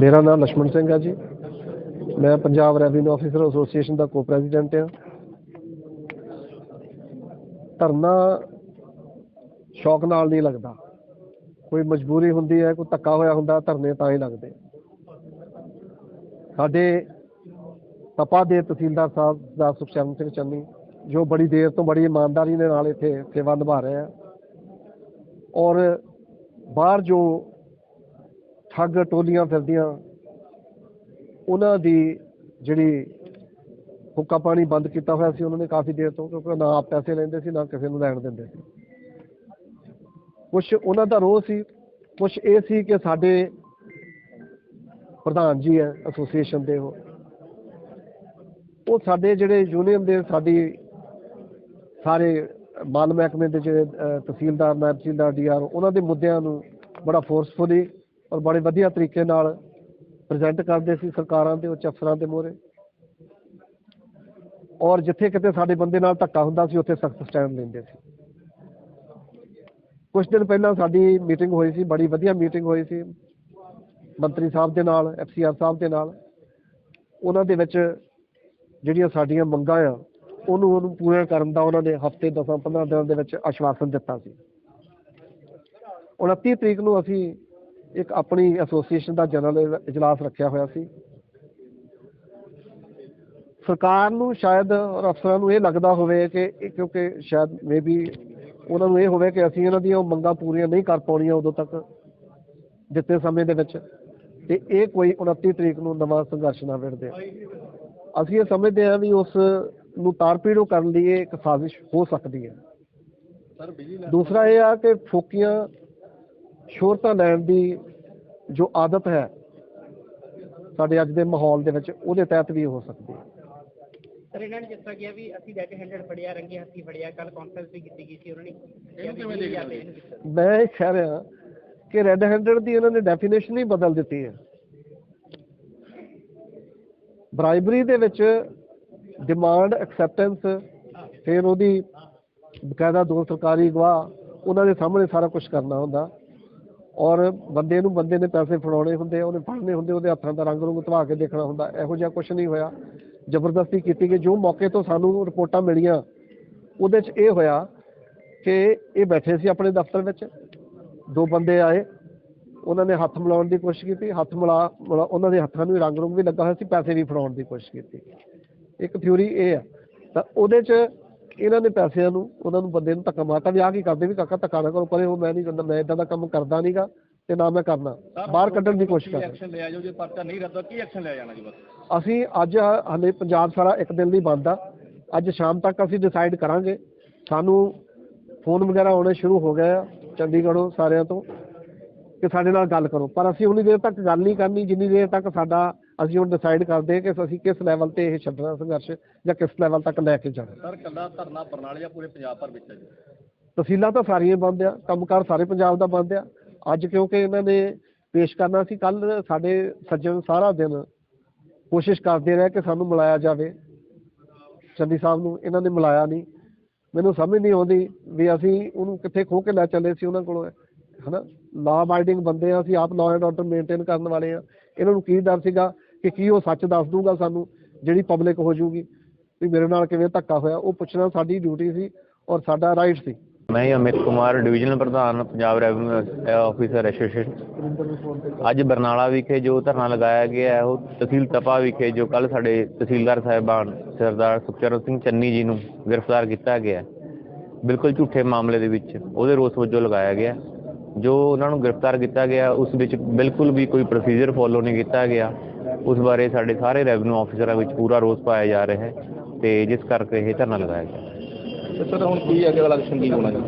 ਮੇਰਾ ਨਾਮ ਲక్ష్మణ ਸਿੰਘ ਹੈ ਜੀ। ਮੈਂ ਪੰਜਾਬ ਰੈਵਨਿਊ ਆਫੀਸਰ ਐਸੋਸੀਏਸ਼ਨ ਦਾ ਕੋ ਪ੍ਰੈਜ਼ੀਡੈਂਟ ਹਾਂ। ਧਰਨਾ ਸ਼ੌਕ ਨਾਲ ਨਹੀਂ ਲੱਗਦਾ। ਕੋਈ ਮਜਬੂਰੀ ਹੁੰਦੀ ਹੈ, ਕੋਈ ਧੱਕਾ ਹੋਇਆ ਹੁੰਦਾ, ਧਰਨੇ ਤਾਂ ਹੀ ਲੱਗਦੇ। ਸਾਡੇ ਤਪਾ ਦੇ ਤਹਿਸੀਲਦਾਰ ਸਾਹਿਬ ਦਾ ਸੁਖਸ਼ਰਨ ਸਿੰਘ ਚੰਨੀ, ਜੋ ਬੜੀ ਦੇਰ ਤੋਂ ਬੜੀ ਇਮਾਨਦਾਰੀ ਦੇ ਨਾਲ ਇੱਥੇ ਸੇਵਾ ਨਿਭਾ ਰਹੇ ਆ। ਔਰ ਬਾਹਰ ਜੋ ਠੱਗ ਟੋਲੀਆਂ ਫਿਰਦੀਆਂ। ਉਹਨਾਂ ਦੀ ਜਿਹੜੀ ਹੁੱਕਾ ਪਾਣੀ ਬੰਦ ਕੀਤਾ ਹੋਇਆ ਸੀ ਉਹਨਾਂ ਨੇ ਕਾਫੀ ਦੇਰ ਤੋਂ ਕਿਉਂਕਿ ਨਾ ਆਪ ਪੈਸੇ ਲੈਂਦੇ ਸੀ ਨਾ ਕਿਸੇ ਨੂੰ ਲੈਣ ਦਿੰਦੇ ਸੀ। ਕੁਝ ਉਹਨਾਂ ਦਾ ਰੋਹ ਸੀ ਕੁਝ ਇਹ ਸੀ ਕਿ ਸਾਡੇ ਪ੍ਰਧਾਨ ਜੀ ਹੈ ਐਸੋਸੀਏਸ਼ਨ ਦੇ ਉਹ। ਉਹ ਸਾਡੇ ਜਿਹੜੇ ਯੂਨੀਅਨ ਦੇ ਸਾਡੀ ਸਾਰੇ ਮਾਲ ਮਹਿਕਮੇ ਦੇ ਜਿਹੜੇ ਅਹ, ਤਹਿਸੀਲਦਾਰ ਨਾਇਬ ਤਹਿਸੀਲਦਾਰ ਡੀਆਰ ਉਹਨਾਂ ਦੇ ਮੁੱਦਿਆਂ ਨੂੰ ਬੜਾ ਫੋਰਸਫੁਲੀ ਔਰ ਬੜੇ ਵਧੀਆ ਤਰੀਕੇ ਨਾਲ ਪ੍ਰੈਜ਼ੈਂਟ ਕਰਦੇ ਸੀ ਸਰਕਾਰਾਂ ਦੇ, ਉੱਚ ਅਫਸਰਾਂ ਦੇ ਮੂਹਰੇ। ਔਰ ਜਿੱਥੇ ਕਿਤੇ ਸਾਡੇ ਬੰਦੇ ਨਾਲ ਧੱਕਾ ਹੁੰਦਾ ਸੀ, ਉੱਥੇ ਸਖਤ ਸਟੈਂਡ ਲੈਂਦੇ ਸੀ। ਕੁਝ ਦਿਨ ਪਹਿਲਾਂ ਸਾਡੀ ਮੀਟਿੰਗ ਹੋਈ ਸੀ, ਬੜੀ ਵਧੀਆ ਮੀਟਿੰਗ ਹੋਈ ਸੀ। ਮੰਤਰੀ ਸਾਹਿਬ ਦੇ ਨਾਲ ਐਫਸੀਆਰ ਸਾਹਿਬ ਦੇ ਨਾਲ। ਉਹਨਾਂ ਦੇ ਵਿੱਚ ਜਿਹੜੀਆਂ ਸਾਡੀਆਂ ਮੰਗਾਂ ਆ, ਉਹਨੂੰ ਉਹਨੂੰ ਪੂਰਾ ਕਰਨ ਦਾ ਉਹਨਾਂ ਨੇ ਹਫ਼ਤੇ 10 15 ਦਿਨਾਂ ਦੇ ਵਿੱਚ ਆਸ਼ਵਾਸਨ ਦਿੱਤਾ ਸੀ। 29 ਤਰੀਕ ਨੂੰ ਅਸੀਂ ਇੱਕ ਆਪਣੀ ਐਸੋਸੀਏਸ਼ਨ ਦਾ ਜਨਰਲ ਇਜਲਾਸ ਰੱਖਿਆ ਹੋਇਆ ਸੀ। ਸਰਕਾਰ ਨੂੰ ਸ਼ਾਇਦ ਔਰ ਅਫਸਰਾਂ ਨੂੰ ਇਹ ਲੱਗਦਾ ਹੋਵੇ ਕਿ ਕਿਉਂਕਿ ਸ਼ਾਇਦ ਮੇਬੀ ਉਹਨਾਂ ਨੂੰ ਇਹ ਹੋਵੇ ਕਿ ਅਸੀਂ ਇਹਨਾਂ ਦੀਆਂ ਉਹ ਮੰਗਾਂ ਪੂਰੀਆਂ ਨਹੀਂ ਕਰ ਪਾਉਣੀਆਂ ਉਦੋਂ ਤੱਕ ਦਿੱਤੇ ਸਮੇਂ ਦੇ ਵਿੱਚ ਤੇ ਇਹ ਕੋਈ 29 ਤਰੀਕ ਨੂੰ ਨਵਾਂ ਸੰਘਰਸ਼ ਨਾ ਵਿੜਦੇ। ਅਸੀਂ ਇਹ ਸਮਝਦੇ ਹਾਂ ਵੀ ਉਸ ਨੂੰ ਤਾਰਪੀੜੋ ਕਰਨ ਲਈ ਇਹ ਇੱਕ ਸਾਜ਼ਿਸ਼ ਹੋ ਸਕਦੀ ਹੈ। ਦੂਸਰਾ ਇਹ ਆ ਕਿ ਫੋਕੀਆਂ ਸ਼ੋਰਤਾ ਲੈਣ ਦੀ ਜੋ ਆਦਤ ਹੈ ਸਾਡੇ ਅੱਜ ਦੇ ਮਾਹੌਲ ਦੇ ਵਿੱਚ ਉਹਦੇ ਤਹਿਤ ਵੀ ਹੋ ਸਕਦੀ ਹੈ। ਸਰ ਇਹਨਾਂ ਨੇ ਜਿਸ ਤਰ੍ਹਾਂ ਕਿਹਾ ਵੀ ਅਸੀਂ ਰੈੱਡ ਹੈਂਡਡ ਫੜਿਆ ਰੰਗੇ ਹੱਥੀ ਫੜਿਆ ਕੱਲ ਕਾਨਫਰੰਸ ਵੀ ਕੀਤੀ ਗਈ ਸੀ ਉਹਨਾਂ ਨੇ। ਇਹਨੂੰ ਕਿਵੇਂ ਦੇਖਦੇ ਮੈਂ ਇਹ ਕਹਿ ਰਿਹਾ ਕਿ ਰੈੱਡ ਹੈਂਡਡ ਦੀ ਇਹਨਾਂ ਨੇ ਡੈਫੀਨੇਸ਼ਨ ਹੀ ਬਦਲ ਦਿੱਤੀ ਹੈ। ਬ੍ਰਾਈਬਰੀ ਦੇ ਵਿੱਚ ਡਿਮਾਂਡ ਐਕਸੈਪਟੈਂਸ ਫਿਰ ਉਹਦੀ ਬਕਾਇਦਾ ਦੋ ਸਰਕਾਰੀ ਗਵਾਹ ਉਹਨਾਂ ਦੇ ਸਾਹਮਣੇ ਸਾਰਾ ਕੁਝ ਕਰਨਾ ਹੁੰਦਾ। ਔਰ ਬੰਦੇ ਨੂੰ ਬੰਦੇ ਨੇ ਪੈਸੇ ਫੜਾਉਣੇ ਹੁੰਦੇ ਆ, ਉਹਨੇ ਫੜਨੇ ਹੁੰਦੇ ਉਹਦੇ ਹੱਥਾਂ ਦਾ ਰੰਗ ਰੁੰਗ ਧਵਾ ਕੇ ਦੇਖਣਾ ਹੁੰਦਾ ਇਹੋ ਜਿਹਾ ਕੁਝ ਨਹੀਂ ਹੋਇਆ। ਜ਼ਬਰਦਸਤੀ ਕੀਤੀ ਗਈ ਜੋ ਮੌਕੇ ਤੋਂ ਸਾਨੂੰ ਰਿਪੋਰਟਾਂ ਮਿਲੀਆਂ ਉਹਦੇ 'ਚ ਇਹ ਹੋਇਆ ਕਿ ਇਹ ਬੈਠੇ ਸੀ ਆਪਣੇ ਦਫ਼ਤਰ ਵਿੱਚ ਦੋ ਬੰਦੇ ਆਏ ਉਹਨਾਂ ਨੇ ਹੱਥ ਮਿਲਾਉਣ ਦੀ ਕੋਸ਼ਿਸ਼ ਕੀਤੀ ਹੱਥ ਮਿਲਾ ਮਿਲਾ- ਉਹਨਾਂ ਦੇ ਹੱਥਾਂ ਨੂੰ ਵੀ ਰੰਗ ਰੁੰਗ ਵੀ ਲੱਗਾ ਹੋਇਆ ਸੀ ਪੈਸੇ ਵੀ ਫੜਾਉਣ ਦੀ ਕੋਸ਼ਿਸ਼ ਕੀਤੀ। ਇੱਕ ਥਿਊਰੀ ਇਹ ਆ ਤਾਂ ਉਹਦੇ 'ਚ ਇਹਨਾਂ ਨੇ ਪੈਸਿਆਂ ਨੂੰ ਉਹਨਾਂ ਨੂੰ ਬੰਦੇ ਨੂੰ ਧੱਕਾ ਮਾਰਤਾ ਵੀ ਆਹ ਕੀ ਕਰਦੇ ਵੀ ਕਾਕਾ ਧੱਕਾ ਨਾ ਕਰੋ ਪਰੇ ਉਹ ਮੈਂ ਨਹੀਂ ਕਰਦਾ ਮੈਂ ਇਦਾਂ ਦਾ ਕੰਮ ਕਰਦਾ ਨਹੀਂਗਾ ਤੇ ਨਾ ਮੈਂ ਕਰਨਾ। ਬਾਹਰ ਕੱਢਣ ਦੀ ਕੋਸ਼ਿਸ਼ ਕਰ ਰਿਹਾ ਐਕਸ਼ਨ ਲਿਆ ਜਾਓ ਜੇ ਪਰਚਾ ਨਹੀਂ ਰੱਦਾ ਕੀ ਐਕਸ਼ਨ ਲਿਆ ਜਾਣਾ ਜੀ ਬਸ? ਅਸੀਂ ਅੱਜ ਹਲੇ ਪੰਜਾਬ ਸਾਰਾ ਇੱਕ ਦਿਨ ਲਈ ਬੰਦ ਆ। ਅੱਜ ਸ਼ਾਮ ਤੱਕ ਅਸੀਂ ਡਿਸਾਈਡ ਕਰਾਂਗੇ। ਸਾਨੂੰ ਫੋਨ ਵਗੈਰਾ ਆਉਣੇ ਸ਼ੁਰੂ ਹੋ ਗਏ ਆ ਚੰਡੀਗੜ੍ਹੋਂ ਸਾਰਿਆਂ ਤੋਂ ਕਿ ਸਾਡੇ ਨਾਲ ਗੱਲ ਕਰੋ। ਪਰ ਅਸੀਂ ਉਨੀ ਦੇਰ ਤੱਕ ਗੱਲ ਨਹੀਂ ਕਰਨੀ ਜਿੰਨੀ ਦੇਰ ਤੱਕ ਸਾਡਾ ਅਸੀਂ ਹੁਣ ਡਿਸਾਈਡ ਕਰਦੇ ਕਿ ਅਸੀਂ ਕਿਸ ਲੈਵਲ ਤੇ ਇਹ ਛੱਡਣਾ ਸੰਘਰਸ਼ ਜਾਂ ਕਿਸ ਲੈਵਲ ਤੱਕ ਲੈ ਕੇ ਜਾਣਾ। ਸਰ ਕੱਲਾ ਧਰਨਾ ਬਰਨਾਲੇ ਜਾਂ ਪੂਰੇ ਪੰਜਾਬ ਭਰ ਵਿੱਚ ਹੈ ਜੀ? ਤਹਿਸੀਲਾਂ ਤਾਂ ਸਾਰੀਆਂ ਬੰਦ ਆ ਕੰਮਕਾਰ ਸਾਰੇ ਪੰਜਾਬ ਦਾ ਬੰਦ ਆ। ਅੱਜ ਕਿਉਂਕਿ ਇਹਨਾਂ ਨੇ ਪੇਸ਼ ਕਰਨਾ ਸੀ ਕੱਲ ਸਾਡੇ ਸੱਜਣ ਸਾਰਾ ਦਿਨ ਕੋਸ਼ਿਸ਼ ਕਰਦੇ ਰਹੇ ਕਿ ਸਾਨੂੰ ਮਿਲਾਇਆ ਜਾਵੇ। ਚੰਦੀ ਸਾਹਿਬ ਨੂੰ ਇਹਨਾਂ ਨੇ ਮਿਲਾਇਆ ਨਹੀਂ। ਮੈਨੂੰ ਸਮਝ ਨਹੀਂ ਆਉਂਦੀ ਵੀ ਅਸੀਂ ਉਹਨੂੰ ਕਿੱਥੇ ਖੋ ਕੇ ਲੈ ਚੱਲੇ ਸੀ ਉਹਨਾਂ ਕੋਲੋਂ ਹਨਾ? ਲਾ ਅਬਾਈਡਿੰਗ ਬੰਦੇ ਆ ਅਸੀਂ ਆਪ ਲਾਅ ਐਂਡ ਆਰਡਰ ਮੇਨਟੇਨ ਕਰਨ ਵਾਲੇ ਆ। ਇਹਨਾਂ ਨੂੰ ਕੀ ਡਰ ਸੀਗਾ? ਕਿ ਕੀ ਉਹ ਸੱਚ ਦੱਸ ਦੂਗਾ ਸਾਨੂੰ, ਜਿਹੜੀ ਪਬਲਿਕ ਹੋ ਜਾਊਗੀ ਵੀ ਮੇਰੇ ਨਾਲ ਕਿਵੇਂ ਧੱਕਾ ਹੋਇਆ? ਉਹ ਪੁੱਛਣਾ ਸਾਡੀ ਡਿਊਟੀ ਸੀ ਔਰ ਸਾਡਾ ਰਾਈਟ ਸੀ। ਮੈਂ ਅਮਿਤ ਕੁਮਾਰ ਡਿਵੀਜ਼ਨਲ ਪ੍ਰਧਾਨ, ਪੰਜਾਬ ਰੈਵਨਿਊ ਆਫੀਸਰ ਐਸੋਸੀਏਸ਼ਨ ਅੱਜ ਬਰਨਾਲਾ ਵਿਖੇ ਜੋ ਧਰਨਾ ਲਗਾਇਆ ਗਿਆ ਹੈ, ਉਹ ਤਹਿਸੀਲ ਤਪਾ ਵਿਖੇ, ਜੋ ਕੱਲ ਸਾਡੇ ਤਹਿਸੀਲਦਾਰ ਸਾਹਿਬਾਨ, ਸਰਦਾਰ ਸੁਖਚਰਨ ਸਿੰਘ ਚੰਨੀ ਜੀ ਨੂੰ ਗ੍ਰਿਫਤਾਰ ਕੀਤਾ ਗਿਆ ਬਿਲਕੁਲ ਝੂਠੇ ਮਾਮਲੇ ਦੇ ਵਿੱਚ ਉਹਦੇ ਰੋਸ ਵਜੋਂ ਲਗਾਇਆ ਗਿਆ ਜੋ ਉਹਨਾਂ ਨੂੰ ਗ੍ਰਿਫਤਾਰ ਕੀਤਾ ਗਿਆ, ਉਸ ਵਿੱਚ ਬਿਲਕੁਲ ਵੀ ਕੋਈ ਪ੍ਰੋਸੀਜਰ ਫੋਲੋ ਨਹੀਂ ਕੀਤਾ ਗਿਆ। ਉਸ ਬਾਰੇ ਸਾਡੇ ਸਾਰੇ ਰੈਵਨਿਊ ਆਫੀਸਰਾਂ ਵਿੱਚ ਪੂਰਾ ਰੋਸ ਪਾਇਆ ਜਾ ਰਿਹਾ ਹੈ ਤੇ ਜਿਸ ਕਰਕੇ ਇਹ ਧਰਨਾ ਲਗਾਇਆ ਗਿਆ। ਸਰ ਹੁਣ ਕੀ ਅੱਗੇ ਵਾਲਾ ਐਕਸ਼ਨ ਕੀ ਹੋਣਾ ਜੀ?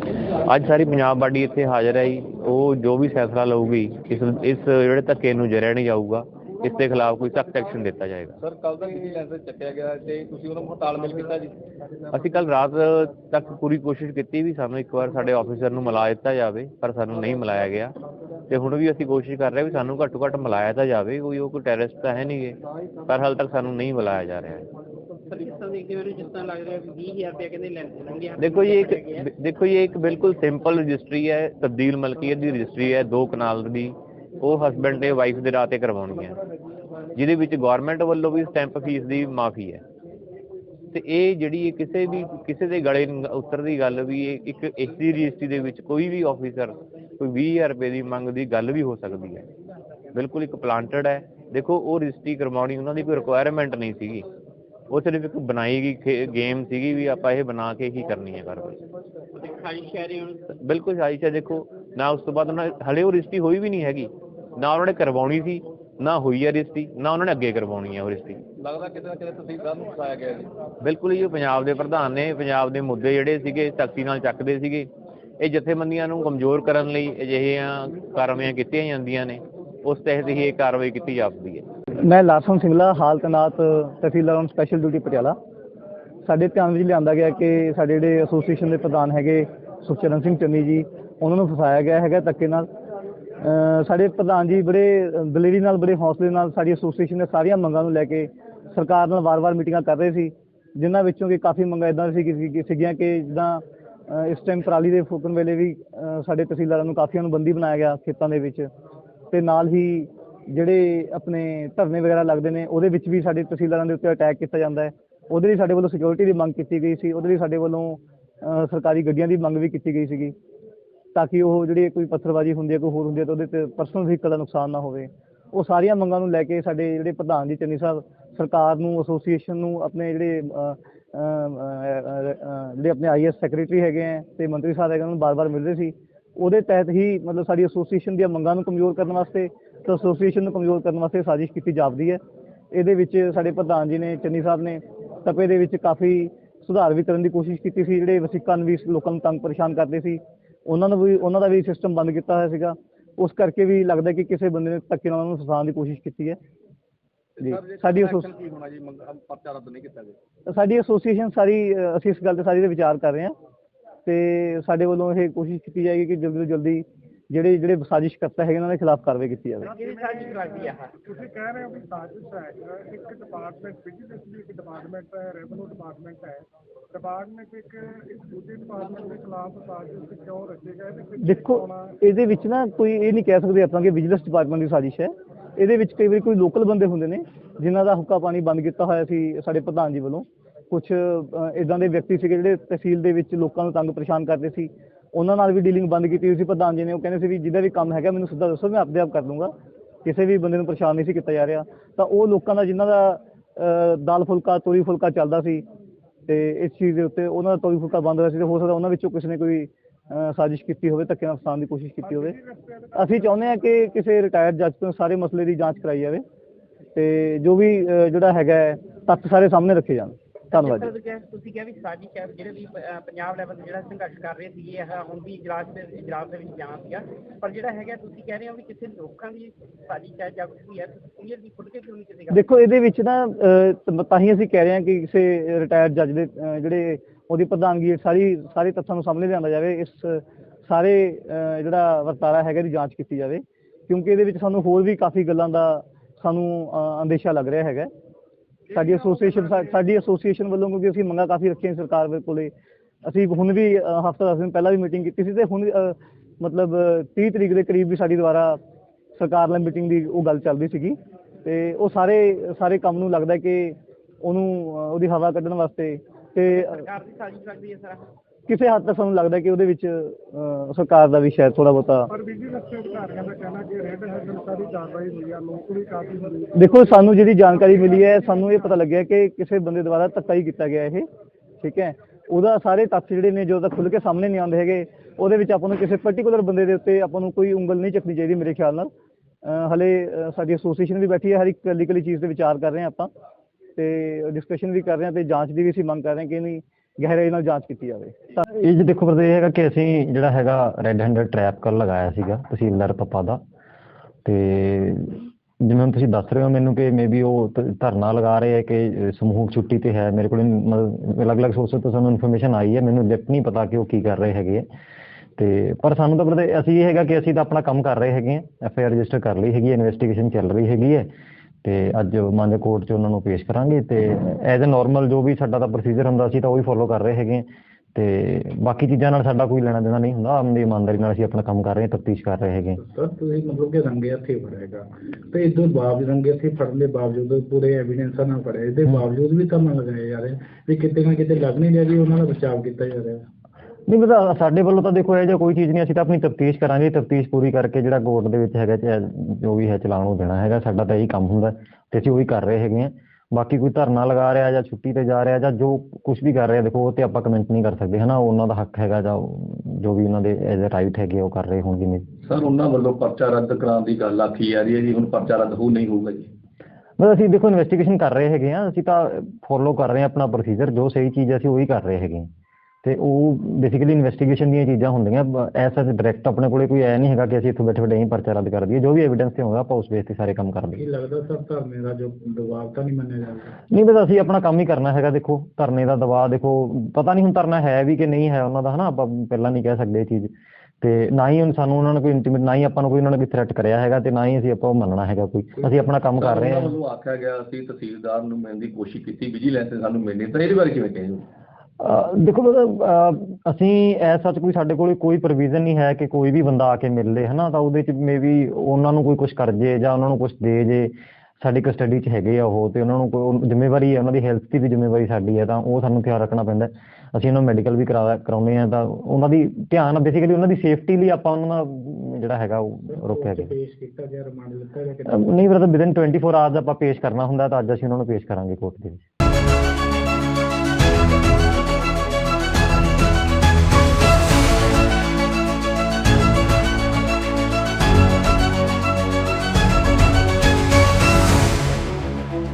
ਅੱਜ ਸਾਰੀ ਪੰਜਾਬ ਬਾਡੀ ਇੱਥੇ ਹਾਜ਼ਰ ਹੈ ਜੀ। ਉਹ ਜੋ ਵੀ ਫੈਸਲਾ ਲਊਗੀ ਇਸ ਇਸ ਜਿਹੜੇ ਧੱਕੇ ਨੂੰ ਜਰਿਆ ਨਹੀਂ ਜਾਊਗਾ ਇਸ ਦੇ ਖਿਲਾਫ ਕੋਈ ਸਖਤ ਐਕਸ਼ਨ ਦਿੱਤਾ ਜਾਏਗਾ। ਸਰ ਕੱਲ ਦਾ ਵਿਜੀਲੈਂਸ ਚੱਕਿਆ ਗਿਆ ਤੇ ਤੁਸੀਂ ਉਹਨਾਂ ਨੂੰ ਤਾਲਮੇਲ ਕੀਤਾ ਜੀ? ਅਸੀਂ ਕੱਲ ਰਾਤ ਤੱਕ ਪੂਰੀ ਕੋਸ਼ਿਸ਼ ਕੀਤੀ ਵੀ ਸਾਨੂੰ ਇੱਕ ਵਾਰ ਸਾਡੇ ਆਫੀਸਰ ਨੂੰ ਮਿਲਾ ਦਿੱਤਾ ਜਾਵੇ ਪਰ ਸਾਨੂੰ ਨਹੀਂ ਮਿਲਾਇਆ ਗਿਆ। ਤੇ ਹੁਣ ਵੀ ਅਸੀਂ ਕੋਸ਼ਿਸ਼ ਕਰ ਰਹੇ ਵੀ ਸਾਨੂੰ ਘੱਟੋ ਘੱਟ ਮਿਲਾਇਆ ਤਾਂ ਜਾਵੇ, ਕੋਈ ਉਹ ਕੋਈ ਟੈਰਰਿਸਟ ਤਾਂ ਹੈ ਨਹੀਂਗੇ ਪਰ ਹਾਲ ਤੱਕ ਸਾਨੂੰ ਨਹੀਂ ਮਿਲਾਇਆ ਜਾ ਰਿਹਾ। ਦੇਖੋ ਜੀ, ਇੱਕ ਦੇਖੋ ਜੀ ਇੱਕ ਬਿਲਕੁਲ ਸਿੰਪਲ ਰਜਿਸਟਰੀ ਹੈ, ਤਬਦੀਲ ਮਲਕੀਅਤ ਦੀ ਰਜਿਸਟਰੀ ਹੈ, ਦੋ ਕਨਾਲ ਦੀ, ਉਹ ਹਸਬੰਡ ਤੇ ਵਾਈਫ ਦੇ ਨਾਂ ਤੇ ਕਰਵਾਉਣੀਆਂ ਜਿਹਦੇ ਵਿੱਚ ਗਵਰਨਮੈਂਟ ਵੱਲੋਂ ਵੀ ਸਟੈਂਪ ਫੀਸ ਦੀ ਮਾਫੀ ਹੈ। ਤੇ ਇਹ ਜਿਹੜੀ ਇਹ ਕਿਸੇ ਵੀ, ਕਿਸੇ ਦੇ ਗਲੇ ਨੂੰ ਉਤਰਦੀ ਗੱਲ ਵੀ ਇਹ ਇੱਕ ਦੀ ਰਜਿਸਟਰੀ ਦੇ ਵਿੱਚ ਕੋਈ ਵੀ ਆਫੀਸਰ ਕੋਈ 20000 ਰੁਪਏ ਦੀ ਮੰਗ ਦੀ ਗੱਲ ਵੀ ਹੋ ਸਕਦੀ ਹੈ। ਬਿਲਕੁਲ ਇੱਕ ਪਲਾਂਟਡ ਹੈ। ਦੇਖੋ ਉਹ ਰਜਿਸਟਰੀ ਕਰਵਾਉਣੀ ਉਹਨਾਂ ਦੀ ਕੋਈ ਰਿਕੁਆਇਰਮੈਂਟ ਨਹੀਂ ਸੀਗੀ। ਉਹ ਸਿਰਫ ਇੱਕ ਬਣਾਈ ਗਈ ਗੇਮ ਸੀਗੀ ਵੀ ਆਪਾਂ ਇਹ ਬਣਾ ਕੇ ਹੀ ਕਰਨੀ ਹੈ ਕਾਰਵਾਈ ਬਿਲਕੁਲ ਸਾਜ਼ਿਸ਼ ਹੈ ਦੇਖੋ। ਨਾ ਉਸ ਤੋਂ ਬਾਅਦ ਉਹਨਾਂ ਹਲੇ ਉਹ ਰਜਿਸਟਰੀ ਹੋਈ ਵੀ ਨਹੀਂ ਹੈਗੀ। ਨਾ ਉਹਨਾਂ ਨੇ ਕਰਵਾਉਣੀ ਸੀ ਨਾ ਹੋਈ ਹੈ ਰਜਿਸਟਰੀ ਨਾ ਉਹਨਾਂ ਨੇ ਅੱਗੇ ਕਰਵਾਉਣੀ ਹੈ ਉਹ ਰਜਿਸਟਰੀ। ਲੱਗਦਾ ਕਿਤੇ ਨਾ ਕਿਤੇ ਤਹਿਸੀਲਦਾਰ ਨੂੰ ਫਸਾਇਆ ਗਿਆ ਜੀ। ਬਿਲਕੁਲ ਉਹ ਪੰਜਾਬ ਦੇ ਪ੍ਰਧਾਨ ਨੇ ਪੰਜਾਬ ਦੇ ਮੁੱਦੇ ਜਿਹੜੇ ਸੀਗੇ ਸਖਤੀ ਨਾਲ ਚੱਕਦੇ ਸੀਗੇ। ਇਹ ਜਥੇਬੰਦੀਆਂ ਨੂੰ ਕਮਜ਼ੋਰ ਕਰਨ ਲਈ ਅਜਿਹੀਆਂ ਕਾਰਵਾਈਆਂ ਕੀਤੀਆਂ ਜਾਂਦੀਆਂ ਨੇ, ਉਸ ਤਹਿਤ ਹੀ ਇਹ ਕਾਰਵਾਈ ਕੀਤੀ ਜਾਪਦੀ ਹੈ। ਮੈਂ ਲਾਸਨ ਸਿੰਘਲਾ ਹਾਲ ਤਨਾਤ ਤਹਿਸੀਲਦਾਰ ਸਪੈਸ਼ਲ ਡਿਊਟੀ ਪਟਿਆਲਾ। ਸਾਡੇ ਧਿਆਨ ਵਿੱਚ ਲਿਆਂਦਾ ਗਿਆ ਕਿ ਸਾਡੇ ਜਿਹੜੇ ਐਸੋਸੀਏਸ਼ਨ ਦੇ ਪ੍ਰਧਾਨ ਹੈਗੇ ਸੁਖਚਰਨ ਸਿੰਘ ਚੰਨੀ ਜੀ, ਉਹਨਾਂ ਨੂੰ ਫਸਾਇਆ ਗਿਆ ਹੈਗਾ ਧੱਕੇ ਨਾਲ। ਸਾਡੇ ਪ੍ਰਧਾਨ ਜੀ ਬੜੇ ਦਲੇਰੀ ਨਾਲ, ਬੜੇ ਹੌਸਲੇ ਨਾਲ ਸਾਡੀ ਐਸੋਸੀਏਸ਼ਨ ਦੇ ਸਾਰੀਆਂ ਮੰਗਾਂ ਨੂੰ ਲੈ ਕੇ ਸਰਕਾਰ ਨਾਲ ਵਾਰ-ਵਾਰ ਮੀਟਿੰਗਾਂ ਕਰ ਰਹੇ ਸੀ, ਜਿਨ੍ਹਾਂ ਵਿੱਚੋਂ ਕਿ ਕਾਫੀ ਮੰਗਾਂ ਇਦਾਂ ਸੀ ਕਿ ਸੀਗੀਆਂ ਕਿ ਜਿੱਦਾਂ ਇਸ ਟਾਈਮ ਪਰਾਲੀ ਦੇ ਫੂਕਣ ਵੇਲੇ ਵੀ ਸਾਡੇ ਤਹਿਸੀਲਦਾਰਾਂ ਨੂੰ ਕਾਫੀ ਨੂੰ ਬਣਾਇਆ ਗਿਆ ਖੇਤਾਂ ਦੇ ਵਿੱਚ ਤੇ ਨਾਲ ਹੀ ਜਿਹੜੇ ਆਪਣੇ ਧਰਨੇ ਵਗੈਰਾ ਲੱਗਦੇ ਨੇ, ਉਹਦੇ ਵਿੱਚ ਵੀ ਸਾਡੇ ਤਹਿਸੀਲਦਾਰਾਂ ਦੇ ਉੱਤੇ ਅਟੈਕ ਕੀਤਾ ਜਾਂਦਾ ਹੈ। ਉਹਦੇ ਲਈ ਸਾਡੇ ਵੱਲੋਂ ਸਿਕਿਉਰਿਟੀ ਦੀ ਮੰਗ ਕੀਤੀ ਗਈ ਸੀ, ਉਹਦੇ ਲਈ ਸਾਡੇ ਵੱਲੋਂ ਸਰਕਾਰੀ ਗੱਡੀਆਂ ਦੀ ਮੰਗ ਵੀ ਕੀਤੀ ਗਈ ਸੀਗੀ ਤਾਂ ਕਿ ਉਹ ਜਿਹੜੀ ਕੋਈ ਪੱਥਰਬਾਜ਼ੀ ਹੁੰਦੀ ਹੈ, ਕੋਈ ਹੋਰ ਹੁੰਦੀ ਹੈ, ਤਾਂ ਉਹਦੇ ਤੇ ਪਰਸਨਲ ਵਹੀਕਲ ਦਾ ਨੁਕਸਾਨ ਨਾ ਹੋਵੇ। ਉਹ ਸਾਰੀਆਂ ਮੰਗਾਂ ਨੂੰ ਲੈ ਕੇ ਸਾਡੇ ਜਿਹੜੇ ਪ੍ਰਧਾਨ ਜੀ ਚੰਨੀ ਸਾਹਿਬ, ਸਰਕਾਰ ਨੂੰ ਐਸੋਸੀਏਸ਼ਨ ਨੂੰ, ਆਪਣੇ ਜਿਹੜੇ ਜਿਹੜੇ ਆਪਣੇ ਆਈਐਸ ਸੈਕਟਰੀ ਹੈਗੇ ਹੈ ਤੇ ਮੰਤਰੀ ਸਾਹਿਬ ਹੈਗੇ, ਉਹਨਾਂ ਨੂੰ ਬਾਰ-ਬਾਰ ਮਿਲਦੇ ਸੀ। ਉਹਦੇ ਤਹਿਤ ਹੀ ਮਤਲਬ ਸਾਡੀ ਐਸੋਸੀਏਸ਼ਨ ਦੀਆਂ ਮੰਗਾਂ ਨੂੰ ਕਮਜ਼ੋਰ ਕਰਨ ਵਾਸਤੇ, ਤੇ ਐਸੋਸੀਏਸ਼ਨ ਨੂੰ ਕਮਜ਼ੋਰ ਕਰਨ ਵਾਸਤੇ ਸਾਜ਼ਿਸ਼ ਕੀਤੀ ਜਾਪਦੀ ਹੈ। ਇਹਦੇ ਵਿੱਚ ਸਾਡੇ ਪ੍ਰਧਾਨ ਜੀ ਨੇ, ਚੰਨੀ ਸਾਹਿਬ ਨੇ ਤਪੇ ਦੇ ਵਿੱਚ ਕਾਫੀ ਸੁਧਾਰ ਵੀ ਕਰਨ ਦੀ ਕੋਸ਼ਿਸ਼ ਕੀਤੀ ਸੀ, ਜਿਹੜੇ ਵਸੀਕਾਂ ਨੂੰ ਵੀ ਲੋਕਾਂ ਨੂੰ ਤੰਗ ਪਰੇਸ਼ਾਨ ਕਰਦੇ ਸੀ। ਉਹਨਾਂ ਨੂੰ ਵੀ, ਉਹਨਾਂ ਦਾ ਵੀ ਸਿਸਟਮ ਬੰਦ ਕੀਤਾ ਹੋਇਆ ਸੀਗਾ। ਉਸ ਕਰਕੇ ਵੀ ਲੱਗਦਾ ਕਿ ਕਿਸੇ ਬੰਦੇ ਨੇ ਧੱਕੇ ਨਾਲ ਉਹਨਾਂ ਨੂੰ ਫਸਾਉਣ ਦੀ ਕੋਸ਼ਿਸ਼ ਕੀਤੀ ਹੈ। ਜੀ ਸਾਡੀ ਐਸੋ- ਕੀ ਹੋਣਾ ਜੀ? ਮੰਗ ਪਰਚਾ ਰੱਦ ਨਹੀਂ ਕੀਤਾ ਗਿਆ। ਸਾਡੀ ਐਸੋਸੀਏਸ਼ਨ ਸਾਰੀ ਅ, ਅਸੀਂ ਇਸ ਗੱਲ ਤੇ ਸਾਰੀ ਦੇ ਵਿਚਾਰ ਕਰ ਰਹੇ ਹਾਂ ਤੇ ਸਾਡੇ ਵੱਲੋਂ ਇਹ ਕੋਸ਼ਿਸ਼ ਕੀਤੀ ਜਾਏਗੀ ਕਿ ਜਲਦੀ ਤੋਂ ਜਲਦੀ ਜਿਹੜੇ ਜਿਹੜੇ ਸਾਜ਼ਿਸ਼ ਕਰਤਾ ਹੈਗੇ ਉਹਨਾਂ ਦੇ ਖਿਲਾਫ ਕਾਰਵਾਈ ਕੀਤੀ ਜਾਵੇ। ਕਿਹੜੀ ਸਾਜ਼ਿਸ਼ ਲੱਗਦੀ ਆ? ਤੁਸੀਂ ਕਹਿ ਰਹੇ ਹੋ ਵੀ ਸਾਜ਼ਿਸ਼ ਹੈ ਇੱਕ ਡਿਪਾਰਟਮੈਂਟ ਵਿਜੀਲੈਂਸ ਦੀ ਇੱਕ ਡਿਪਾਰਟਮੈਂਟ ਹੈ ਰੈਵਨਿਊ ਡਿਪਾਰਟਮੈਂਟ ਹੈ। ਡਿਪਾਰਟਮੈਂਟ ਇੱਕ ਇੱਕ ਦੂਜੇ ਡਿਪਾਰਟਮੈਂਟ ਦੇ ਖਿਲਾਫ ਸਾਜ਼ਿਸ਼ ਕਿਉਂ ਰਚੇਗਾ ਇਹਦੇ ਵਿੱਚ ਦੇਖੋ ਇਹਦੇ ਵਿੱਚ ਨਾ ਕੋਈ ਇਹ ਨਹੀਂ ਕਹਿ ਸਕਦੇ ਆਪਾਂ ਕਿ ਵਿਜੀਲੈਂਸ ਡਿਪਾਰਟਮੈਂਟ ਦੀ ਸਾਜ਼ਿਸ਼ ਹੈ। ਇਹਦੇ ਵਿੱਚ ਕਈ ਵਾਰੀ ਕੋਈ ਲੋਕਲ ਬੰਦੇ ਹੁੰਦੇ ਨੇ, ਜਿਨ੍ਹਾਂ ਦਾ ਹੁੱਕਾ ਪਾਣੀ ਬੰਦ ਕੀਤਾ ਹੋਇਆ ਸੀ ਸਾਡੇ ਪ੍ਰਧਾਨ ਜੀ ਵੱਲੋਂ। ਕੁਝ ਇਦਾਂ ਦੇ ਵਿਅਕਤੀ ਸੀਗੇ ਜਿਹੜੇ ਤਹਿਸੀਲ ਦੇ ਵਿੱਚ ਲੋਕਾਂ ਨੂੰ ਤੰਗ ਪਰੇਸ਼ਾਨ ਕਰਦੇ ਸੀ। ਉਹਨਾਂ ਨਾਲ ਵੀ ਡੀਲਿੰਗ ਬੰਦ ਕੀਤੀ ਹੋਈ ਸੀ ਪ੍ਰਧਾਨ ਜੀ ਨੇ। ਉਹ ਕਹਿੰਦੇ ਸੀ ਵੀ ਜਿਹਦਾ ਵੀ ਕੰਮ ਹੈਗਾ, ਮੈਨੂੰ ਸਿੱਧਾ ਦੱਸੋ, ਮੈਂ ਆਪਦੇ ਆਪ ਕਰ ਦੂੰਗਾ। ਕਿਸੇ ਵੀ ਬੰਦੇ ਨੂੰ ਪਰੇਸ਼ਾਨ ਨਹੀਂ ਸੀ ਕੀਤਾ ਜਾ ਰਿਹਾ। ਤਾਂ ਉਹ ਲੋਕਾਂ ਦਾ, ਜਿਨ੍ਹਾਂ ਦਾ ਦਾਲ ਫੁਲਕਾ, ਤੋਰੀ ਫੁਲਕਾ ਚੱਲਦਾ ਸੀ ਤੇ ਇਸ ਚੀਜ਼ ਦੇ ਉੱਤੇ ਉਹਨਾਂ ਦਾ ਤੋਰੀ ਫੁਲਕਾ ਬੰਦ ਹੋਇਆ ਸੀ ਤੇ ਹੋ ਸਕਦਾ ਉਹਨਾਂ ਵਿੱਚੋਂ ਕਿਸੇ ਨੇ ਕੋਈ ਸਾਜ਼ਿਸ਼ ਕੀਤੀ ਹੋਵੇ ਧੱਕੇ ਨਾਲ ਫਸਾਉਣ ਦੀ ਕੋਸ਼ਿਸ਼ ਕੀਤੀ ਹੋਵੇ। ਅਸੀਂ ਚਾਹੁੰਦੇ ਹਾਂ ਕਿ ਕਿਸੇ ਰਿਟਾਇਰਡ ਜੱਜ ਤੋਂ ਸਾਰੇ ਮਸਲੇ ਦੀ ਜਾਂਚ ਕਰਾਈ ਜਾਵੇ ਤੇ ਜੋ ਵੀ ਜਿਹੜਾ ਹੈਗਾ ਤੱਥ ਸਾਰੇ ਸਾਹਮਣੇ ਰੱਖੇ ਜਾਣ। ਧੰਨਵਾਦ ਤੁਸੀਂ- ਕਿਹਾ ਵੀ ਸਾਜ਼ਿਸ਼ ਹੈ ਜਿਹੜੇ ਵੀ ਪੰਜਾਬ ਲੈਵਲ ਤੇ ਜਿਹੜਾ ਸੰਘਰਸ਼ ਕਰ ਰਹੇ ਸੀਗੇ ਇਹ ਹੁਣ ਵੀ ਇਜਲਾਸ ਦੇ ਇਜਲਾਸ ਦੇ ਵਿੱਚ ਜਾਣਾ ਸੀਗਾ। ਪਰ ਜਿਹੜਾ ਹੈਗਾ ਤੁਸੀਂ ਕਹਿ ਰਹੇ ਹੋ ਵੀ ਕਿਸੇ ਲੋਕਾਂ ਦੀ ਸਾਜ਼ਿਸ਼ ਹੈ ਜਾਂ ਕੁਝ ਵੀ ਹੈ ਤੁਸੀਂ ਕਲੀਅਰ ਦੀ ਖੁੱਲ ਕੇ ਕਿਉਂ ਨਹੀਂ ਕਿਸੇ ਗੱਲ ਦੇਖੋ ਇਹਦੇ ਵਿੱਚ ਨਾ ਤ- ਹੀ ਅਸੀਂ ਕਹਿ ਰਹੇ ਹਾਂ ਕਿ ਕਿਸੇ ਰਿਟਾਇਰਡ ਜੱਜ ਦੇ ਜਿਹੜੇ ਉਹਦੀ ਪ੍ਰਧਾਨਗੀ ਸਾਰੀ ਸਾਰੇ ਤੱਥਾਂ ਨੂੰ ਸਾਹਮਣੇ ਲਿਆਂਦਾ ਜਾਵੇ ਇਸ ਸਾਰੇ ਜਿਹੜਾ ਵਰਤਾਰਾ ਹੈਗਾ ਦੀ ਜਾਂਚ ਕੀਤੀ ਜਾਵੇ ਕਿਉਂਕਿ ਇਹਦੇ ਵਿੱਚ ਸਾਨੂੰ ਹੋਰ ਵੀ ਕਾਫੀ ਗੱਲਾਂ ਦਾ ਸਾਨੂੰ ਅੰਦੇਸ਼ਾ ਲੱਗ ਰਿਹਾ ਹੈਗਾ। ਸਾਡੀ ਐਸੋਸੀਏਸ਼ਨ ਸਾਡੀ ਐਸੋਸੀਏਸ਼ਨ ਵੱਲੋਂ ਕਿਉਂਕਿ ਅਸੀਂ ਮੰਗਾਂ ਕਾਫੀ ਰੱਖੀਆਂ ਸਰਕਾਰ ਦੇ ਕੋਲੇ ਅਸੀਂ ਹੁਣ ਵੀ ਹਫਤਾ ਦਸ ਦਿਨ ਪਹਿਲਾਂ ਵੀ ਮੀਟਿੰਗ ਕੀਤੀ ਸੀ ਤੇ ਹੁਣ ਮਤਲਬ ਅਹ, 30 ਤਰੀਕ ਦੇ ਕਰੀਬ ਵੀ ਸਾਡੀ ਦੁਆਰਾ ਸਰਕਾਰ ਨਾਲ ਮੀਟਿੰਗ ਦੀ ਉਹ ਗੱਲ ਚੱਲਦੀ ਸੀਗੀ ਤੇ ਉਹ ਸਾਰੇ ਸਾਰੇ ਕੰਮ ਨੂੰ ਲੱਗਦਾ ਕਿ ਉਹਨੂੰ ਉਹਦੀ ਹਵਾ ਕੱਢਣ ਵਾਸਤੇ ਤੇ ਸਰਕਾਰ ਦੀ ਸਾਜ਼ਿਸ਼ ਲੱਗਦੀ ਹੈ ਸਰ। ਕਿਸੇ ਹੱਦ ਤੱਕ ਸਾਨੂੰ ਲੱਗਦਾ ਕਿ ਉਹਦੇ ਵਿੱਚ ਅਹ, ਸਰਕਾਰ ਦਾ ਵੀ ਸ਼ਾਇਦ ਥੋੜਾ ਬਹੁਤਾ ਪਰ ਵਿਜੀਲੈਂਸ ਦੇ ਅਧਿਕਾਰੀਆਂ ਦਾ ਕਹਿਣਾ ਕਿ ਰੈੱਡ ਹੈਂਡਲ ਸਾਰੀ ਕਾਰਵਾਈ ਹੋਈ ਆ ਲੋਕ ਵੀ ਕਾਫੀ ਹੋਈ ਦੇਖੋ ਸਾਨੂੰ ਜਿਹੜੀ ਜਾਣਕਾਰੀ ਮਿਲੀ ਹੈ ਸਾਨੂੰ ਇਹ ਪਤਾ ਲੱਗਿਆ ਕਿ ਕਿਸੇ ਬੰਦੇ ਦੁਆਰਾ ਧੱਕਾ ਹੀ ਕੀਤਾ ਗਿਆ ਇਹ ਠੀਕ ਹੈ। ਉਹਦਾ ਸਾਰੇ ਤੱਥ ਜਿਹੜੇ ਨੇ ਜਦੋਂ ਤੱਕ ਖੁੱਲ ਕੇ ਸਾਹਮਣੇ ਨਹੀਂ ਆਉਂਦੇ ਹੈਗੇ ਉਹਦੇ ਵਿੱਚ ਆਪਾਂ ਨੂੰ ਕਿਸੇ ਪਾਰਟਿਕੂਲਰ ਬੰਦੇ ਦੇ ਉੱਤੇ ਆਪਾਂ ਨੂੰ ਕੋਈ ਉਂਗਲ ਨਹੀਂ ਚੱਕਣੀ ਚਾਹੀਦੀ ਮੇਰੇ ਖਿਆਲ ਨਾਲ। ਅਹ ਹਲੇ ਅਹ ਸਾਡੀ ਐਸੋਸੀਏਸ਼ਨ ਵੀ ਬੈਠੀ ਹੈ ਹਰ ਇੱਕ ਕੱਲੀ ਕੱਲੀ ਚੀਜ਼ ਤੇ ਵਿਚਾਰ ਕਰ ਰਹੇ ਹਾਂ ਆਪਾਂ। ਤੇ ਡਿਸਕਸ਼ਨ ਵੀ ਕਰ ਰਹੇ ਹਾਂ ਤੇ ਜਾਂਚ ਦੀ ਵੀ ਅਸੀਂ ਮੰਗ ਕਰ ਰਹੇ ਹਾਂ ਕਿ ਇਹਨੀ ਗਹਿਰਾਈ ਨਾਲ ਜਾਂਚ ਕੀਤੀ ਜਾਵੇ। ਤਾਂ ਇਹ ਜੀ ਦੇਖੋ ਬਰਦੇ ਇਹ ਹੈਗਾ ਕਿ ਅਸੀਂ ਜਿਹੜਾ ਹੈਗਾ ਰੈੱਡ ਹੈਂਡਡ ਟ੍ਰੈਪ ਕਰ ਲਗਾਇਆ ਸੀਗਾ ਤਹਿਸੀਲਦਾਰ ਪੱਪਾ ਦਾ। ਤੇ ਜਿਵੇਂ ਤੁਸੀਂ ਦੱਸ ਰਹੇ ਹੋ ਮੈਨੂੰ ਕਿ ਮੇਬੀ ਉਹ ਧਰਨਾ ਲਗਾ ਰਹੇ ਹੈ ਕਿ ਸਮੂਹਕ ਛੁੱਟੀ ਤੇ ਹੈ, ਮੇਰੇ ਕੋਲ ਅਲੱਗ-ਅਲੱਗ ਸੋਰਸ ਤੋਂ ਸਾਨੂੰ ਇਨਫੋਰਮੇਸ਼ਨ ਆਈ ਹੈ, ਮੈਨੂੰ ਐਗਜ਼ੈਕਟ ਨਹੀਂ ਪਤਾ ਕਿ ਉਹ ਕੀ ਕਰ ਰਹੇ ਹੈਗੇ ਹੈ ਤੇ ਪਰ ਸਾਨੂੰ ਤਾਂ ਅਸੀਂ ਇਹ ਹੈਗਾ ਕਿ ਅਸੀਂ ਤਾਂ ਆਪਣਾ ਕੰਮ ਕਰ ਰਹੇ ਹੈਗੇ ਹਾਂ ਐਫ ਆਈ ਆਰ ਰਜਿਸਟਰ ਕਰ ਲਈ ਹੈਗੀ ਇਨਵੈਸਟੀਗੇਸ਼ਨ ਚੱਲ ਰਹੀ ਹੈਗੀ ਹੈ ਤੇ ਅੱਜ ਮਾਨਜਾ ਕੋਰਟ 'ਚ ਉਹਨਾਂ ਨੂੰ ਪੇਸ਼ ਕਰਾਂਗੇ ਤੇ ਐਜ਼ ਅ ਨਾਰਮਲ ਜੋ ਵੀ ਸਾਡਾ ਤਾਂ ਪ੍ਰੋਸੀਜਰ ਹੁੰਦਾ ਸੀ ਤਾਂ ਉਹੀ ਫੋਲੋ ਕਰ ਰਹੇ ਹੈਗੇ ਹਾਂ ਤੇ ਬਾਕੀ ਚੀਜ਼ਾਂ ਨਾਲ ਸਾਡਾ ਕੋਈ ਲੈਣਾ ਦੇਣਾ ਨਹੀਂ ਹੁੰਦਾ। ਆਪਣੀ ਇਮਾਨਦਾਰੀ ਨਾਲ ਅਸੀਂ ਆਪਣਾ ਕੰਮ ਕਰ ਰਹੇ ਹਾਂ ਤਫਤੀਸ਼ ਕਰ ਰਹੇ ਹੈਗੇ ਸਰ ਤੁਸੀਂ ਮਤਲਬ ਕਿ ਰੰਗੇ ਹੱਥੀ ਫੜੇਗਾ ਤੇ ਇਦੋਂ ਬਾਵਜੂਦ ਰੰਗੇ ਹੱਥੀ ਫੜਨ ਦੇ ਬਾਵਜੂਦ ਪੂਰੇ ਐਵੀਡੈਂਸਾਂ ਨਾਲ ਫੜਿਆ। ਇਹਦੇ ਬਾਵਜੂਦ ਵੀ ਧਰਨਾ ਲਗਾਇਆ ਜਾ ਰਿਹਾ ਵੀ ਕਿਤੇ ਨਾ ਕਿਤੇ ਲੱਗ ਨਹੀਂ ਰਿਹਾ ਵੀ ਉਹਨਾਂ ਦਾ ਬਚਾਅ ਕੀਤਾ ਜਾ ਰਿਹਾ ਨਹੀਂ ਪਤਾ ਸਾਡੇ ਵੱਲੋਂ ਤਾਂ ਦੇਖੋ ਇਹ ਜਿਹਾ ਕੋਈ ਚੀਜ਼ ਨਹੀਂ ਅਸੀਂ ਤਾਂ ਆਪਣੀ ਤਫਤੀਸ਼ ਕਰਾਂਗੇ ਤਫਤੀਸ਼ ਪੂਰੀ ਕਰਕੇ ਜਿਹੜਾ ਕੋਰਟ ਦੇ ਵਿੱਚ ਹੈਗਾ ਚਾਹੇ ਜੋ ਵੀ ਹੈ ਚਲਾਨ ਉਹ ਦੇਣਾ ਹੈਗਾ ਸਾਡਾ ਤਾਂ ਇਹੀ ਕੰਮ ਹੁੰਦਾ ਤੇ ਅਸੀਂ ਉਹੀ ਕਰ ਰਹੇ ਹੈਗੇ ਹਾਂ। ਬਾਕੀ ਕੋਈ ਧਰਨਾ ਲਗਾ ਰਿਹਾ ਜਾਂ ਛੁੱਟੀ ਤੇ ਜਾ ਰਿਹਾ ਜਾਂ ਜੋ ਕੁਝ ਵੀ ਕਰ ਰਿਹਾ ਦੇਖੋ ਉਹ ਤੇ ਆਪਾਂ ਕਮੈਂਟ ਨਹੀਂ ਕਰ ਸਕਦੇ ਹਨਾ ਉਹਨਾਂ ਦਾ ਹੱਕ ਹੈਗਾ ਜਾਂ ਜੋ ਵੀ ਉਹਨਾਂ ਦੇ ਐਜ਼ ਅ ਰਾਈਟ ਹੈਗੇ ਆ, ਉਹ ਕਰ ਰਹੇ ਹੋਣ ਜਿਵੇਂ ਸਰ ਉਹਨਾਂ ਵੱਲੋਂ ਪਰਚਾ ਰੱਦ ਕਰਾਉਣ ਦੀ ਗੱਲ ਆਖੀ ਜਾ ਰਹੀ ਹੈ ਜੀ ਹੁਣ ਪਰਚਾ ਰੱਦ ਹੋ ਨਹੀਂ ਹੋਊਗਾ ਜੀ। ਬਸ ਅਸੀਂ ਦੇਖੋ ਇਨਵੈਸਟੀਗੇਸ਼ਨ ਕਰ ਰਹੇ ਹੈਗੇ ਆ ਅਸੀਂ ਤਾਂ ਫੋਲੋ ਕਰ ਰਹੇ ਹਾਂ ਆਪਣਾ ਪ੍ਰੋਸੀਜਰ ਜੋ ਸਹੀ ਚੀਜ਼ ਹੈ ਅਸੀਂ ਉਹੀ ਕਰ ਰਹੇ ਹੈਗੇ ਹਾਂ। ਤੇ ਉਹ ਬੇਸਿਕਲੀ ਇਨਵੈਸਟੀਗੇਸ਼ਨ ਦੀਆਂ ਚੀਜ਼ਾਂ ਹੁੰਦੀਆਂ ਐਸਾ ਡਾਇਰੈਕਟ ਆਪਣੇ ਕੋਲੇ ਕੋਈ ਐ ਨਹੀਂ ਹੈਗਾ ਕਿ ਅਸੀਂ ਇੱਥੋਂ ਬੈਠੇ ਬੈਠੇ ਹੀ ਪਰਚਾ ਰੱਦ ਕਰ ਦਈਏ ਜੋ ਵੀ ਐਵੀਡੈਂਸ ਤੇ ਹੋਗਾ ਆਪਾਂ ਉਸ ਬੇਸ ਤੇ ਸਾਰੇ ਕੰਮ ਕਰਦੇ ਕੀ ਲੱਗਦਾ ਸਰ ਧਰਨੇ ਦਾ ਜੋ ਦਬਾਅ ਤਾਂ ਨਹੀਂ ਮੰਨਿਆ ਜਾਂਦਾ। ਨਹੀਂ ਬਸ ਅਸੀਂ ਆਪਣਾ ਕੰਮ ਹੀ ਕਰਨਾ ਹੈਗਾ ਦੇਖੋ ਧਰਨੇ ਦਾ ਦਬਾਅ ਦੇਖੋ ਪਤਾ ਨਹੀਂ ਹੁਣ ਧਰਨਾ ਹੈ ਵੀ ਕਿ ਨਹੀਂ ਹੈ ਉਹਨਾਂ ਦਾ ਹਨਾ ਆਪਾਂ ਪਹਿਲਾਂ ਨਹੀਂ ਕਹਿ ਸਕਦੇ ਇਹ ਚੀਜ਼। ਤੇ ਨਾ ਹੀ ਸਾਨੂੰ ਉਹਨਾਂ ਨੇ ਕੋਈ ਇੰਟੀਮੇਟ ਨਾ ਹੀ ਆਪਾਂ ਨੂੰ ਕੋਈ ਉਹਨਾਂ ਨੇ ਕੋਈ ਥ੍ਰੈਟ ਕਰਿਆ ਹੈਗਾ ਤੇ ਨਾ ਹੀ ਅਸੀਂ ਆਪਾਂ ਉਹ ਮੰਨਣਾ ਹੈਗਾ ਕੋਈ। ਅਸੀਂ ਆਪਣਾ ਕੰਮ ਕਰ ਰਹੇ ਉਹਨਾਂ ਹਾਂ। ਵੱਲੋਂ ਆਖਿਆ ਗਿਆ ਅਸੀਂ ਤਹਿਸੀਲਦਾਰ ਨੂੰ ਮਿਲਣ ਦੀ ਕੋਸ਼ਿਸ਼ ਕੀਤੀ ਵਿਜੀਲੈਂਸ ਨੇ ਸਾਨੂੰ ਮਿਲਣੀ ਤਾਂ ਇਹਦੇ ਬਾਰੇ ਕਿਵੇਂ ਕਹਿੰਦੇ ਹੋ? ਅਹ ਦੇਖੋ ਮਤਲਬ ਅਸੀਂ ਐਸ ਸੱਚ ਕੋਈ ਸਾਡੇ ਕੋਲ ਕੋਈ ਪ੍ਰੋਵੀਜ਼ਨ ਨਹੀਂ ਹੈ ਕਿ ਕੋਈ ਵੀ ਬੰਦਾ ਆ ਕੇ ਮਿਲ ਲੇ ਹਨਾ? ਤਾਂ ਉਹਦੇ ਚ ਮੇਬੀ ਉਹਨਾਂ ਨੂੰ ਕੋਈ ਕੁਝ ਕਰ ਜੇ ਜਾਂ ਉਹਨਾਂ ਨੂੰ ਕੁਝ ਦੇ ਜੇ ਸਾਡੀ ਕਸਟਡੀ 'ਚ ਹੈਗੇ ਆ ਉਹ ਤੇ ਉਹਨਾਂ ਨੂੰ ਕੋਈ ਜ਼ਿੰਮੇਵਾਰੀ ਹੈ ਉਹਨਾਂ ਦੀ ਹੈਲਥ ਦੀ ਵੀ ਜ਼ਿੰਮੇਵਾਰੀ ਸਾਡੀ ਹੈ ਤਾਂ ਉਹ ਸਾਨੂੰ ਖਿਆਲ ਰੱਖਣਾ ਪੈਂਦਾ। ਅਸੀਂ ਉਹਨਾਂ ਨੂੰ ਮੈਡੀਕਲ ਵੀ ਕਰਾ ਕਰਾਉਂਦੇ ਆ ਤਾਂ ਉਹਨਾਂ ਦੀ ਧਿਆਨ ਬੇਸਿਕਲੀ ਉਹਨਾਂ ਦੀ ਸੇਫਟੀ ਲਈ ਆਪਾਂ ਉਹਨਾਂ ਦਾ ਜਿਹੜਾ ਹੈਗਾ ਉਹ ਰੋਕਿਆ ਗਿਆ। ਪੇਸ਼ ਕੀਤਾ ਗਿਆ ਰਿਮਾਂਡ ਦਿੱਤਾ ਗਿਆ ਨਹੀਂ ਬ੍ਰਦਰ ਵਿਦਨ 24 ਆਵਰਸ ਆਪਾਂ ਪੇਸ਼ ਕਰਨਾ ਹੁੰਦਾ ਤਾਂ ਅੱਜ ਅਸੀਂ ਉਹਨਾਂ ਨੂੰ ਪੇਸ਼ ਕਰਾਂਗੇ ਕੋਰਟ ਦੇ ਵਿੱਚ।